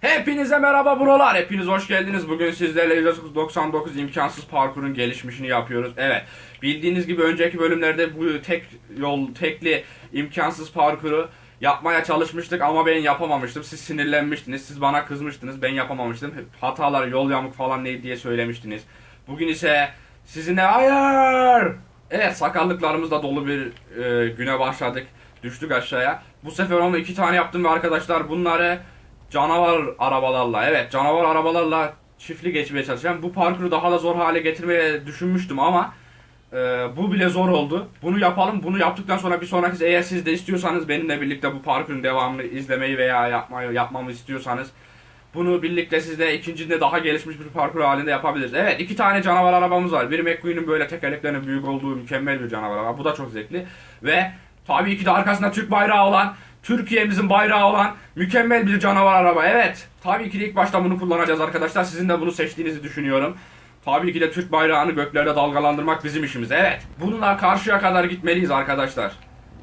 Hepinize merhaba brolar. Hepiniz hoş geldiniz. Bugün sizlerle 199 imkansız parkurun gelişmişini yapıyoruz. Evet. Bildiğiniz gibi önceki bölümlerde bu tek yol, tekli imkansız parkuru yapmaya çalışmıştık ama ben yapamamıştım. Siz sinirlenmiştiniz. Siz bana kızmıştınız. Ben yapamamıştım. Hatalar, yol yamuk falan ne diye söylemiştiniz. Bugün ise sizinle hayır. Evet sakallıklarımızla dolu bir e, güne başladık. Düştük aşağıya. Bu sefer onu iki tane yaptım ve arkadaşlar bunları canavar arabalarla evet canavar arabalarla çiftli geçmeye çalışacağım. Bu parkuru daha da zor hale getirmeye düşünmüştüm ama e, bu bile zor oldu. Bunu yapalım. Bunu yaptıktan sonra bir sonraki eğer siz de istiyorsanız benimle birlikte bu parkurun devamını izlemeyi veya yapmayı yapmamı istiyorsanız bunu birlikte sizle ikincinde daha gelişmiş bir parkur halinde yapabiliriz. Evet iki tane canavar arabamız var. Biri McQueen'in böyle tekerleklerinin büyük olduğu mükemmel bir canavar araba. Bu da çok zevkli. Ve tabii ki de arkasında Türk bayrağı olan Türkiye'mizin bayrağı olan mükemmel bir canavar araba. Evet. Tabii ki de ilk başta bunu kullanacağız arkadaşlar. Sizin de bunu seçtiğinizi düşünüyorum. Tabii ki de Türk bayrağını göklerde dalgalandırmak bizim işimiz. Evet. Bununla karşıya kadar gitmeliyiz arkadaşlar.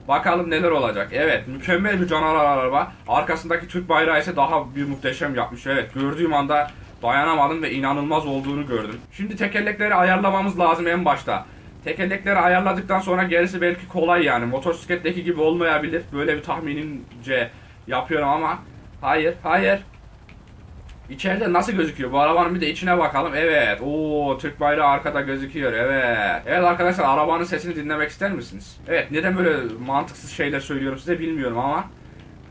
Bakalım neler olacak. Evet mükemmel bir canavar araba. Arkasındaki Türk bayrağı ise daha bir muhteşem yapmış. Evet gördüğüm anda dayanamadım ve inanılmaz olduğunu gördüm. Şimdi tekerlekleri ayarlamamız lazım en başta. Tekerlekleri ayarladıktan sonra gerisi belki kolay yani. Motosikletteki gibi olmayabilir. Böyle bir tahminimce yapıyorum ama hayır, hayır. İçeride nasıl gözüküyor? Bu arabanın bir de içine bakalım. Evet. Oo, Türk bayrağı arkada gözüküyor. Evet. Evet arkadaşlar arabanın sesini dinlemek ister misiniz? Evet. Neden böyle mantıksız şeyler söylüyorum size bilmiyorum ama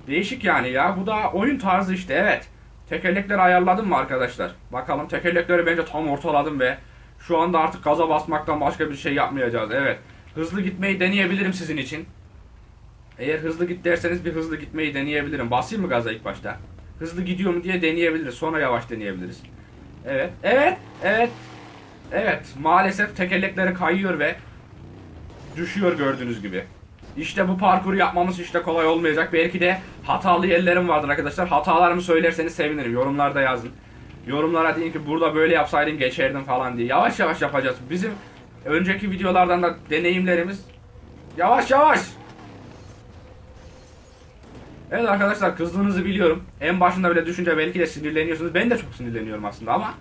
değişik yani ya. Bu da oyun tarzı işte. Evet. Tekerlekleri ayarladım mı arkadaşlar? Bakalım tekerlekleri bence tam ortaladım ve şu anda artık gaza basmaktan başka bir şey yapmayacağız. Evet. Hızlı gitmeyi deneyebilirim sizin için. Eğer hızlı git derseniz bir hızlı gitmeyi deneyebilirim. Basayım mı gaza ilk başta? Hızlı gidiyor diye deneyebiliriz. Sonra yavaş deneyebiliriz. Evet. Evet. Evet. Evet. Maalesef tekerlekleri kayıyor ve düşüyor gördüğünüz gibi. İşte bu parkuru yapmamız işte kolay olmayacak. Belki de hatalı yerlerim vardır arkadaşlar. Hatalarımı söylerseniz sevinirim. Yorumlarda yazın. Yorumlara deyin ki burada böyle yapsaydım geçerdim falan diye. Yavaş yavaş yapacağız. Bizim önceki videolardan da deneyimlerimiz yavaş yavaş. Evet arkadaşlar kızdığınızı biliyorum. En başında bile düşünce belki de sinirleniyorsunuz. Ben de çok sinirleniyorum aslında ama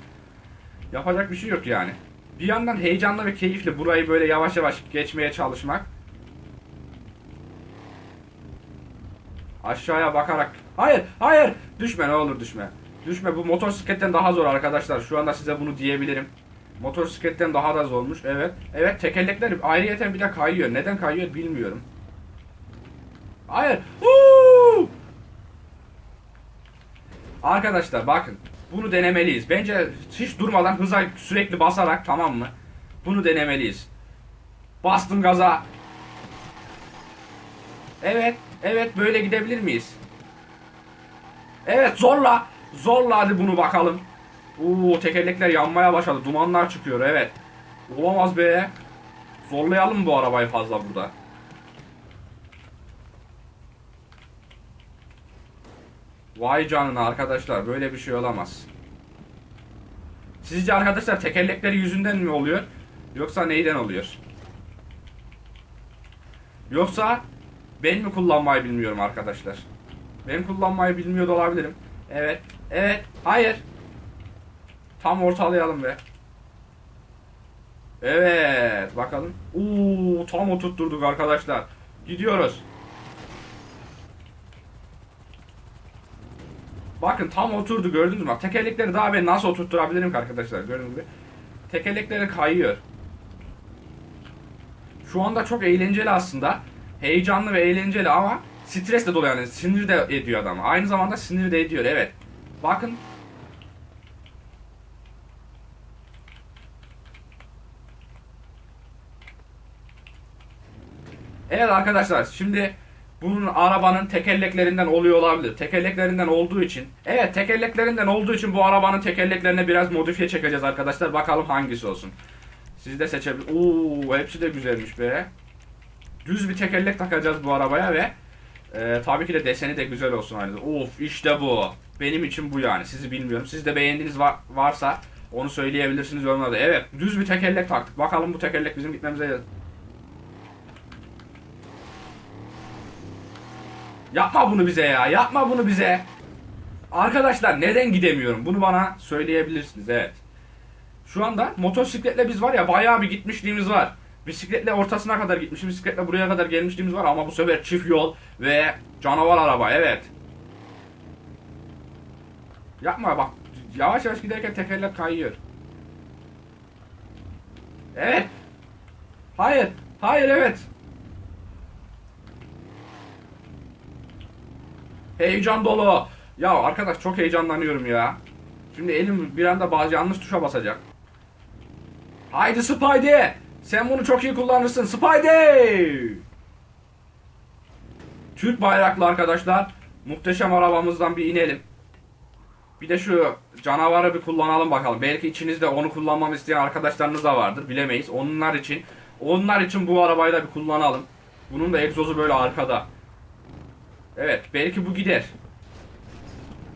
yapacak bir şey yok yani. Bir yandan heyecanlı ve keyifli burayı böyle yavaş yavaş geçmeye çalışmak. Aşağıya bakarak. Hayır, hayır. Düşme ne olur düşme. Düşme bu motosikletten daha zor arkadaşlar. Şu anda size bunu diyebilirim. Motosikletten daha da zormuş. Evet. Evet tekerlekler ayrıyeten bir de kayıyor. Neden kayıyor bilmiyorum. Hayır. Huu! Arkadaşlar bakın. Bunu denemeliyiz. Bence hiç durmadan hıza sürekli basarak tamam mı? Bunu denemeliyiz. Bastım gaza. Evet. Evet böyle gidebilir miyiz? Evet zorla. Zorla hadi bunu bakalım. Oo tekerlekler yanmaya başladı. Dumanlar çıkıyor evet. Olamaz be. Zorlayalım bu arabayı fazla burada. Vay canına arkadaşlar böyle bir şey olamaz. Sizce arkadaşlar tekerlekleri yüzünden mi oluyor? Yoksa neyden oluyor? Yoksa ben mi kullanmayı bilmiyorum arkadaşlar? Ben kullanmayı bilmiyor da olabilirim. Evet. Evet. Hayır. Tam ortalayalım be. Evet. Bakalım. Oo, tam oturtturduk arkadaşlar. Gidiyoruz. Bakın tam oturdu gördünüz mü? Tekerlekleri daha ben nasıl oturtturabilirim ki arkadaşlar gördüğünüz gibi. Tekerlekleri kayıyor. Şu anda çok eğlenceli aslında. Heyecanlı ve eğlenceli ama stres de dolu yani sinir de ediyor adamı. Aynı zamanda sinir de ediyor evet. Bakın. Evet arkadaşlar şimdi bunun arabanın tekerleklerinden oluyor olabilir. Tekerleklerinden olduğu için. Evet tekerleklerinden olduğu için bu arabanın tekerleklerine biraz modifiye çekeceğiz arkadaşlar. Bakalım hangisi olsun. Siz de seçebilir. Oo hepsi de güzelmiş be. Düz bir tekerlek takacağız bu arabaya ve e, tabii ki de deseni de güzel olsun aynı. Of işte bu. Benim için bu yani. Sizi bilmiyorum. Siz de beğendiğiniz var, varsa onu söyleyebilirsiniz yorumlarda. Evet düz bir tekerlek taktık. Bakalım bu tekerlek bizim gitmemize Yapma bunu bize ya. Yapma bunu bize. Arkadaşlar neden gidemiyorum? Bunu bana söyleyebilirsiniz. Evet. Şu anda motosikletle biz var ya bayağı bir gitmişliğimiz var. Bisikletle ortasına kadar gitmişiz. Bisikletle buraya kadar gelmişliğimiz var ama bu sefer çift yol ve canavar araba. Evet. Yapma bak. Yavaş yavaş giderken tekerlek kayıyor. Evet. Hayır. Hayır evet. Heyecan dolu. Ya arkadaş çok heyecanlanıyorum ya. Şimdi elim bir anda bazı yanlış tuşa basacak. Haydi Spidey. Sen bunu çok iyi kullanırsın. Spidey. Türk bayraklı arkadaşlar. Muhteşem arabamızdan bir inelim. Bir de şu canavarı bir kullanalım bakalım. Belki içinizde onu kullanmamı isteyen arkadaşlarınız da vardır. Bilemeyiz. Onlar için onlar için bu arabayı da bir kullanalım. Bunun da egzozu böyle arkada. Evet, belki bu gider.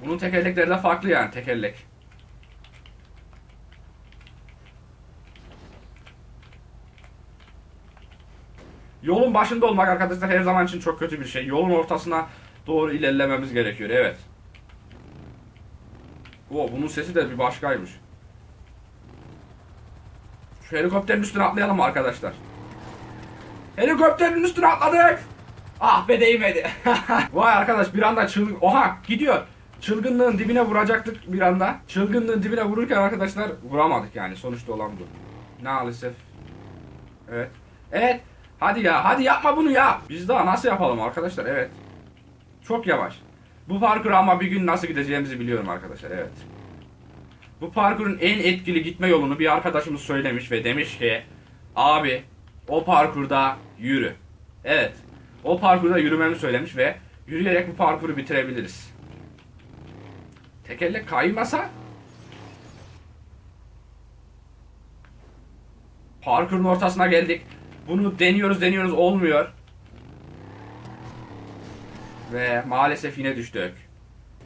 Bunun tekerlekleri de farklı yani tekerlek. Yolun başında olmak arkadaşlar her zaman için çok kötü bir şey. Yolun ortasına doğru ilerlememiz gerekiyor. Evet. Oo, bunun sesi de bir başkaymış. Şu helikopterin üstüne atlayalım arkadaşlar? Helikopterin üstüne atladık. Ah be değmedi. Vay arkadaş bir anda çılgın... Oha gidiyor. Çılgınlığın dibine vuracaktık bir anda. Çılgınlığın dibine vururken arkadaşlar vuramadık yani. Sonuçta olan bu. Maalesef. Evet. Evet. Hadi ya. Hadi yapma bunu ya. Biz daha nasıl yapalım arkadaşlar? Evet. Çok yavaş. Bu parkuru ama bir gün nasıl gideceğimizi biliyorum arkadaşlar. Evet. Bu parkurun en etkili gitme yolunu bir arkadaşımız söylemiş ve demiş ki abi o parkurda yürü. Evet. O parkurda yürümemi söylemiş ve yürüyerek bu parkuru bitirebiliriz. Tekerlek kaymasa parkurun ortasına geldik. Bunu deniyoruz deniyoruz olmuyor. Ve maalesef yine düştük.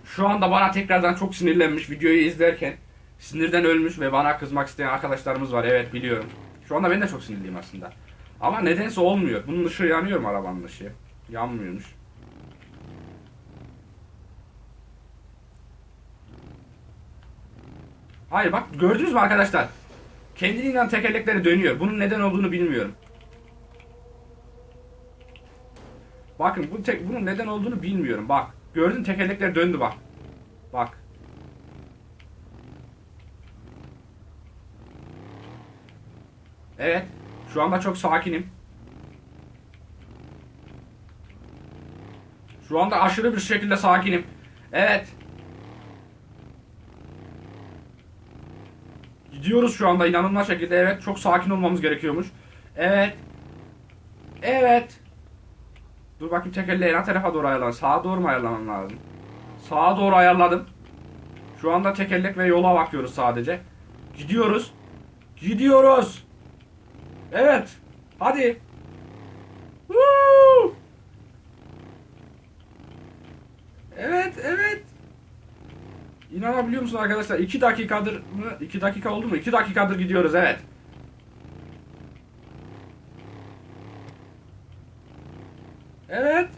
Şu anda bana tekrardan çok sinirlenmiş videoyu izlerken sinirden ölmüş ve bana kızmak isteyen arkadaşlarımız var. Evet biliyorum. Şu anda ben de çok sinirliyim aslında. Ama nedense olmuyor. Bunun ışığı yanıyor mu arabanın ışığı? Yanmıyormuş. Hayır bak gördünüz mü arkadaşlar? Kendiliğinden tekerlekleri dönüyor. Bunun neden olduğunu bilmiyorum. Bakın bu tek, bunun neden olduğunu bilmiyorum. Bak. Gördün tekerlekler döndü bak. Bak. Evet. Şu anda çok sakinim. Şu anda aşırı bir şekilde sakinim. Evet. Gidiyoruz şu anda inanılmaz şekilde. Evet. Çok sakin olmamız gerekiyormuş. Evet. Evet. Dur bakayım tekerleği ne tarafa doğru ayarlan. Sağa doğru mu ayarlamam lazım? Sağa doğru ayarladım. Şu anda tekerlek ve yola bakıyoruz sadece. Gidiyoruz. Gidiyoruz. Evet. Hadi. Woo! Evet, evet. İnanabiliyor musun arkadaşlar? 2 dakikadır mı? 2 dakika oldu mu? 2 dakikadır gidiyoruz evet. Evet.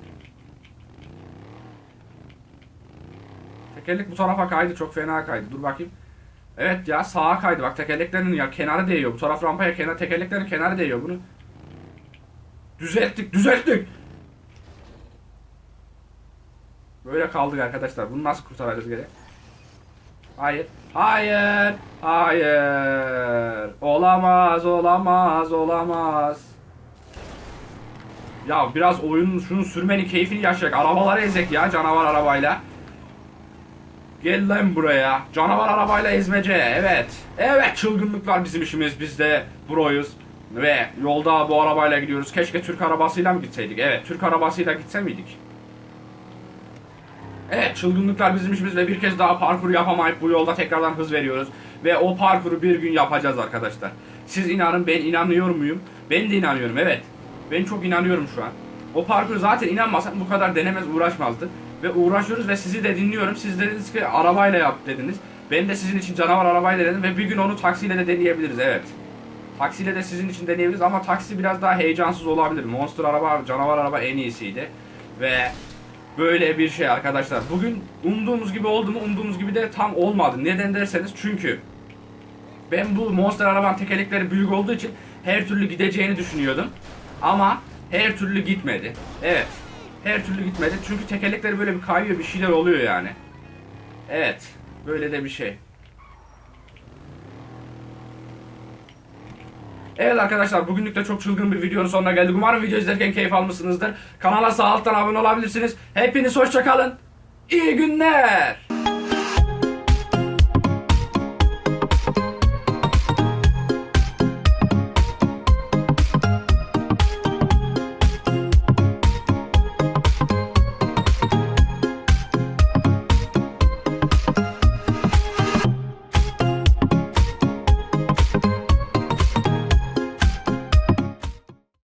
Tekerlek bu tarafa kaydı. Çok fena kaydı. Dur bakayım. Evet ya sağa kaydı. Bak tekerleklerin ya kenarı değiyor. Bu taraf rampaya kenar tekerleklerin kenarı değiyor. Bunu düzelttik. Düzelttik. Böyle kaldık arkadaşlar. Bunu nasıl kurtaracağız geri? Hayır. Hayır. Hayır. Olamaz, olamaz, olamaz. Ya biraz oyunun şunun sürmenin keyfini yaşayak. Arabaları ezek ya canavar arabayla. Gel lan buraya. Canavar arabayla ezmece. Evet. Evet çılgınlıklar bizim işimiz. Biz de broyuz. Ve yolda bu arabayla gidiyoruz. Keşke Türk arabasıyla mı gitseydik? Evet Türk arabasıyla gitse miydik? Evet çılgınlıklar bizim işimiz ve bir kez daha parkur yapamayıp bu yolda tekrardan hız veriyoruz. Ve o parkuru bir gün yapacağız arkadaşlar. Siz inanın ben inanıyor muyum? Ben de inanıyorum evet. Ben çok inanıyorum şu an. O parkuru zaten inanmasam bu kadar denemez uğraşmazdı. Ve uğraşıyoruz ve sizi de dinliyorum. Siz dediniz ki arabayla yap dediniz. Ben de sizin için canavar arabayla dedim ve bir gün onu taksiyle de deneyebiliriz evet. Taksiyle de sizin için deneyebiliriz ama taksi biraz daha heyecansız olabilir. Monster araba, canavar araba en iyisiydi. Ve böyle bir şey arkadaşlar. Bugün umduğumuz gibi oldu mu? Umduğumuz gibi de tam olmadı. Neden derseniz çünkü ben bu monster arabanın tekerlekleri büyük olduğu için her türlü gideceğini düşünüyordum. Ama her türlü gitmedi. Evet. Her türlü gitmedi. Çünkü tekerlekleri böyle bir kayıyor bir şeyler oluyor yani. Evet. Böyle de bir şey. Evet arkadaşlar bugünlük de çok çılgın bir videonun sonuna geldik. Umarım video izlerken keyif almışsınızdır. Kanala sağ alttan abone olabilirsiniz. Hepiniz hoşçakalın. İyi günler.